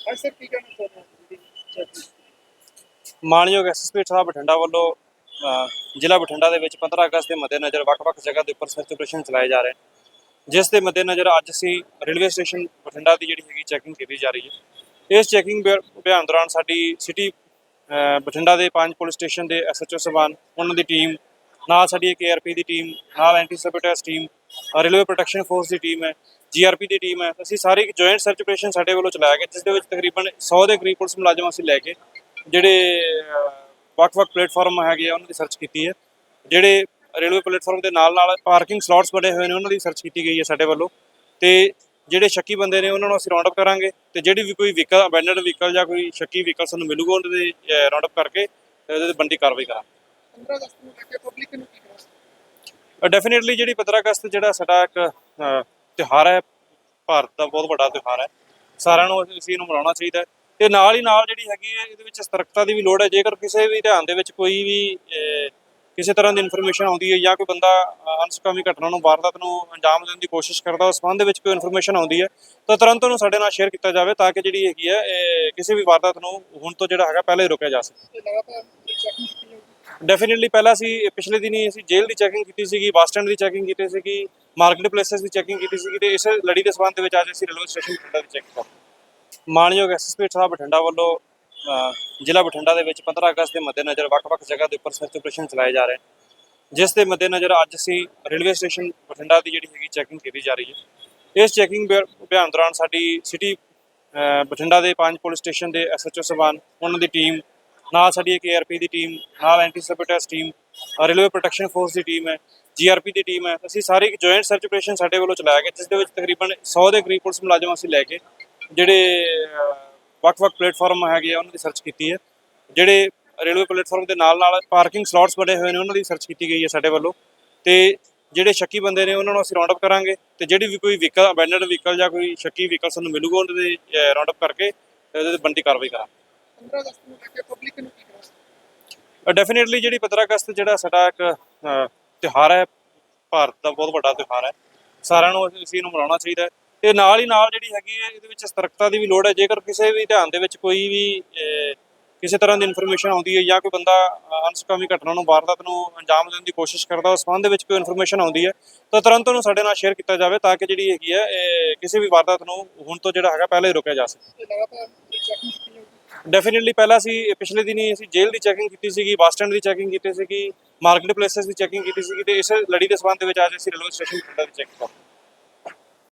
ਹਾਂ ਸਰ ਕੀ ਕਹਿਣਾ ਚਾਹੁੰਦੇ ਹੋ ਮਾਨਯੋਗ ਐਸਐਸਪੀ ਸਾਹਿਬ ਬਠਿੰਡਾ ਵੱਲੋਂ ਜ਼ਿਲ੍ਹਾ ਬਠਿੰਡਾ ਦੇ ਵਿੱਚ 15 ਅਗਸਤ ਦੇ ਮੱਦੇਨਜ਼ਰ ਵੱਖ-ਵੱਖ ਜਗ੍ਹਾ ਦੇ ਉੱਪਰ ਸਰਚ ਆਪਰੇਸ਼ਨ ਚਲਾਏ ਜਾ ਰਹੇ ਹਨ। ਜਿਸ ਦੇ ਮੱਦੇਨਜ਼ਰ ਅੱਜ ਅਸੀਂ ਰੇਲਵੇ ਸਟੇਸ਼ਨ ਬਠਿੰਡਾ ਦੀ ਜਿਹੜੀ ਹੈਗੀ ਚੈਕਿੰਗ ਕੀਤੀ ਜਾ ਰਹੀ ਹੈ। ਇਸ ਚੈਕਿੰਗ ਅਭਿਆਨ ਦੌਰਾਨ ਸਾਡੀ ਸਿਟੀ ਬਠਿੰਡਾ ਦੇ ਪੰਜ ਪੁਲਿਸ ਸਟੇਸ਼ਨ ਦੇ ਐਸਐਚਓ ਸਬਾਨ ਉਹਨਾਂ ਦੀ ਟੀਮ ਨਾਲ ਸਾਡੀ ਇੱਕ ਏਆਰਪੀ ਦੀ ਟੀਮ ਨਾਲ anti sabotage team railway protection force ਦੀ ਟੀਮ ਹੈ। ਜੀਆਰਪੀ ਦੀ ਟੀਮ ਹੈ। ਅਸੀਂ ਸਾਰੇ ਇੱਕ ਜੁਆਇੰਟ ਸਰਚ ਆਪਰੇਸ਼ਨ ਸਾਡੇ ਵੱਲੋਂ ਚਲਾਇਆ ਗਿਆ ਜਿਸ ਦੇ ਵਿੱਚ ਤਕਰੀਬਨ 100 ਦੇ ਕਰੀਬ ਪੁਲਿਸ ਮੁਲਾਜ਼ਮ ਅਸੀਂ ਲੈ ਕੇ ਜਿਹੜੇ ਵੱਖ-ਵੱਖ ਪਲੇਟਫਾਰਮ ਹੈਗੇ ਆ ਉਹਨਾਂ ਦੀ ਸਰਚ ਕੀਤੀ ਹੈ। ਜਿਹੜੇ ਰੇਲਵੇ ਪਲੇਟਫਾਰਮ ਦੇ ਨਾਲ-ਨਾਲ ਪਾਰਕਿੰਗ ਸਲੋਟਸ ਬਣੇ ਹੋਏ ਨੇ ਉਹਨਾਂ ਦੀ ਸਰਚ ਕੀਤੀ ਗਈ ਹੈ ਸਾਡੇ ਵੱਲੋਂ। ਤੇ ਜਿਹੜੇ ਸ਼ੱਕੀ ਬੰਦੇ ਨੇ ਉਹਨਾਂ ਨੂੰ ਅਸੀਂ ਰਾਉਂਡ ਅਪ ਕਰਾਂਗੇ। ਤੇ ਜਿਹੜੀ ਵੀ ਕੋਈ ਵਹੀਕਲ ਅਬੈਂਡਨਡ ਵਹੀਕਲ ਜਾਂ ਕੋਈ ਸ਼ੱਕੀ ਵਹੀਕਲ ਸਾਨੂੰ ਮਿਲੂਗਾ ਉਹਨਾਂ ਦੇ ਰਾਉਂਡ ਅਪ ਕਰਕੇ ਉਹਦੇ ਤੇ ਬੰਦੀ ਕਾਰਵਾਈ ਕਰਾਂਗੇ। 15 ਅਗਸਤ ਨੂੰ ਲੈ ਕੇ ਪਬਲਿਕ ਨੂੰ ਕੀ ਕਹਿਣਾ ਡੈਫੀਨਿਟਲੀ ਜਿਹੜੀ 15 ਅਗਸਤ ਜਿਹੜਾ ਸਾਡਾ ਇੱਕ ਤਿਉਹਾਰ ਹੈ। ਭਾਰਤ ਦਾ ਬਹੁਤ ਵੱਡਾ ਤਿਉਹਾਰ ਹੈ। ਸਾਰਿਆਂ ਨੂੰ ਇਸ ਚੀਜ਼ ਨੂੰ ਮਨਾਉਣਾ ਚਾਹੀਦਾ ਹੈ। ਤੇ ਨਾਲ ਹੀ ਨਾਲ ਜਿਹੜੀ ਹੈਗੀ ਹੈ ਇਹਦੇ ਵਿੱਚ ਸਤਰਕਤਾ ਦੀ ਵੀ ਲੋੜ ਹੈ। ਜੇਕਰ ਕਿਸੇ ਵੀ ਧਿਆਨ ਦੇ ਵਿੱਚ ਕੋਈ ਵੀ ਕਿਸੇ ਤਰ੍ਹਾਂ ਦੀ ਇਨਫੋਰਮੇਸ਼ਨ ਆਉਂਦੀ ਹੈ ਜਾਂ ਕੋਈ ਬੰਦਾ ਅਹ, ਘਟਨਾ ਨੂੰ ਵਾਰਦਾਤ ਨੂੰ ਅੰਜਾਮ ਦੇਣ ਦੀ ਕੋਸ਼ਿਸ਼ ਕਰਦਾ ਉਸ ਸੰਬੰਧ ਵਿੱਚ ਕੋਈ ਇਨਫੋਰਮੇਸ਼ਨ ਆਉਂਦੀ ਹੈ ਤਾਂ ਤੁਰੰਤ ਉਹਨੂੰ ਸਾਡੇ ਨਾਲ ਸ਼ੇਅਰ ਕੀਤਾ ਜਾਵੇ ਤਾਂ ਕਿ ਜਿਹੜੀ ਹੈਗੀ ਹੈ ਇਹ ਕਿਸੇ ਵੀ ਵਾਰਦਾਤ ਨੂੰ ਹੁਣ ਤੋਂ ਜਿਹੜਾ ਹੈਗਾ ਪਹਿਲਾਂ ਹੀ ਰੋਕਿਆ ਜਾ ਸਕੇ। ਤੇ ਡੈਫੀਨਿਟਲੀ ਪਹਿਲਾਂ ਅਸੀਂ ਪਿਛਲੇ ਦਿਨੀ ਅਸੀਂ ਜੇਲ੍ਹ ਦੀ ਚੈਕਿੰਗ ਕੀਤੀ ਸੀਗੀ ਬੱਸ ਸਟੈਂਡ ਦੀ ਚੈਕਿੰਗ ਕੀਤੀ ਸੀਗੀ ਮਾਰਕੀਟ ਪਲੇਸਸ ਦੀ ਚੈਕਿੰਗ ਕੀਤੀ ਸੀਗੀ ਤੇ ਇਸ ਲੜੀ ਦੇ ਸਬੰਧ ਦੇ ਵਿੱਚ ਅੱਜ ਅਸੀਂ ਰੇਲਵੇ ਸਟੇਸ਼ਨ ਬਠਿੰਡਾ ਦੀ ਚੈਕਿੰਗ ਕਰ ਹਾਂ। ਮਾਨਯੋਗ ਐਸਐਸਪੀ ਸਾਹਿਬ ਬਠਿੰਡਾ ਵੱਲੋਂ ਜ਼ਿਲ੍ਹਾ ਬਠਿੰਡਾ ਦੇ ਵਿੱਚ 15 ਅਗਸਤ ਦੇ ਮੱਦੇਨਜ਼ਰ ਵੱਖ-ਵੱਖ ਜਗ੍ਹਾ ਦੇ ਉੱਪਰ ਸਰਚ ਆਪਰੇਸ਼ਨ ਚਲਾਏ ਜਾ ਰਹੇ ਹਨ ਜਿਸ ਦੇ ਮੱਦੇਨਜ਼ਰ ਅੱਜ ਅਸੀਂ ਰੇਲਵੇ ਸਟੇਸ਼ਨ ਬਠਿੰਡਾ ਦੀ ਜਿਹੜੀ ਹੈਗੀ ਚੈਕਿੰਗ ਕੀਤੀ ਜਾ ਰਹੀ ਹੈ ਇਸ ਚੈਕਿੰਗ ਅਭਿਆਨ ਦੌਰਾਨ ਸਾਡੀ ਸਿਟੀ ਬਠਿੰਡਾ ਦੇ ਪੰਜ ਪੁਲਿਸ ਸਟੇਸ਼ਨ ਦੇ ਐਸਐਚਓ ਸਬਾਨ ਉਹਨਾਂ ਦੀ ਟੀਮ ਨਾਲ ਸਾਡੀ ਇੱਕ ਏਆਰਪੀ ਦੀ ਟੀਮ ਨਾਲ anti sabotage team railway protection force ਦੀ ਟੀਮ ਹੈ ਜੀਆਰਪੀ ਦੀ ਟੀਮ ਹੈ। ਅਸੀਂ ਸਾਰੇ ਇੱਕ ਜੁਆਇੰਟ ਸਰਚ ਆਪਰੇਸ਼ਨ ਸਾਡੇ ਵੱਲੋਂ ਚਲਾਇਆ ਗਿਆ ਜਿਸ ਦੇ ਵਿੱਚ ਤਕਰੀਬਨ 100 ਦੇ ਕਰੀਬ ਪੁਲਿਸ ਮੁਲਾਜ਼ਮ ਅਸੀਂ ਲੈ ਕੇ, ਜਿਹੜੇ ਵੱਖ-ਵੱਖ ਪਲੇਟਫਾਰਮ ਹੈਗੇ ਆ, ਉਹਨਾਂ ਦੀ ਸਰਚ ਕੀਤੀ ਹੈ। ਜਿਹੜੇ ਰੇਲਵੇ ਪਲੇਟਫਾਰਮ ਦੇ ਨਾਲ-ਨਾਲ ਪਾਰਕਿੰਗ ਸਲੋਟਸ ਬਣੇ ਹੋਏ ਨੇ, ਉਹਨਾਂ ਦੀ ਸਰਚ ਕੀਤੀ ਗਈ ਹੈ ਸਾਡੇ ਵੱਲੋਂ। ਤੇ ਜਿਹੜੇ ਸ਼ੱਕੀ ਬੰਦੇ ਨੇ, ਉਹਨਾਂ ਨੂੰ ਅਸੀਂ ਰਾਉਂਡ ਅਪ ਕਰਾਂਗੇ। ਤੇ ਜਿਹੜੀ ਵੀ ਕੋਈ ਵਹੀਕਲ ਅਬੈਂਡਨਡ ਵਹੀਕਲ ਜਾਂ ਕੋਈ ਸ਼ੱਕੀ ਵਹੀਕਲ ਸਾਨੂੰ ਮਿਲੂਗਾ ਉਹਨਾਂ ਦੇ ਰਾਉਂਡ ਅਪ ਕਰਕੇ ਉਹਦੇ ਤੇ ਬੰਦੀ ਕਾਰਵਾਈ ਕਰਾਂਗੇ। 15 ਅਗਸਤ ਨੂੰ ਲੈ ਕੇ ਪਬਲਿਕ ਡੈਫੀਨਿਟਲੀ ਜਿਹੜੀ 15 ਅਗਸਤ ਜਿਹੜਾ ਸਾਡਾ ਇੱਕ ਅਹ, ਤਿਉਹਾਰ ਹੈ ਭਾਰਤ ਦਾ ਬਹੁਤ ਵੱਡਾ ਤਿਉਹਾਰ ਹੈ। ਸਾਰਿਆਂ ਨੂੰ ਇਸ ਨੂੰ ਮਨਾਉਣਾ ਚਾਹੀਦਾ ਹੈ। ਤੇ ਨਾਲ ਹੀ ਨਾਲ ਜਿਹੜੀ ਹੈਗੀ ਹੈ ਇਹਦੇ ਵਿੱਚ ਸਤਰਕਤਾ ਦੀ ਵੀ ਲੋੜ ਹੈ। ਜੇਕਰ ਕਿਸੇ ਵੀ ਧਿਆਨ ਦੇ ਵਿੱਚ ਕੋਈ ਵੀ ਕਿਸੇ ਤਰ੍ਹਾਂ ਦੀ ਇਨਫੋਰਮੇਸ਼ਨ ਆਉਂਦੀ ਹੈ ਜਾਂ ਕੋਈ ਬੰਦਾ ਅਹ, ਘਟਨਾ ਨੂੰ ਵਾਰਦਾਤ ਨੂੰ ਅੰਜਾਮ ਦੇਣ ਦੀ ਕੋਸ਼ਿਸ਼ ਕਰਦਾ ਉਸ ਸੰਬੰਧ ਦੇ ਵਿੱਚ ਕੋਈ ਇਨਫੋਰਮੇਸ਼ਨ ਆਉਂਦੀ ਹੈ ਤਾਂ ਤੁਰੰਤ ਉਹਨੂੰ ਸਾਡੇ ਨਾਲ ਸ਼ੇਅਰ ਕੀਤਾ ਜਾਵੇ ਤਾਂ ਕਿ ਜਿਹੜੀ ਹੈਗੀ ਹੈ ਇਹ ਕਿਸੇ ਵੀ ਵਾਰਦਾਤ ਨੂੰ ਹੁਣ ਤੋਂ ਜਿਹੜਾ ਹੈਗਾ ਪਹਿਲਾਂ ਹੀ ਰੋਕਿਆ ਜਾ ਸਕੇ ਤੇ ਲਗਾਤਾਰ ਚੈਕਿੰਗ ਕੀਤੀ ਜਾਊਗੀ ਡੈਫੀਨਿਟਲੀ ਪਹਿਲਾਂ ਅਸੀਂ ਪਿਛਲੇ ਦਿਨੀ ਅਸੀਂ ਜੇਲ੍ਹ ਦੀ ਚੈਕਿੰਗ ਕੀਤੀ ਸੀਗੀ ਬੱਸ ਸਟੈਂਡ ਦੀ ਚੈਕਿੰਗ ਕੀਤੀ ਸੀਗੀ ਮਾਰਕੀਟ ਪਲੇਸਸ ਦੀ ਚੈਕਿੰਗ ਕੀਤੀ ਸੀਗੀ ਤੇ ਇਸ ਲੜੀ ਦੇ ਸਬੰਧ ਦੇ ਵਿੱਚ ਅੱਜ ਅਸੀਂ ਰੇਲਵੇ ਸਟੇਸ਼ਨ ਬਠਿੰਡਾ ਦੀ ਚੈਕਿੰਗ ਕਰ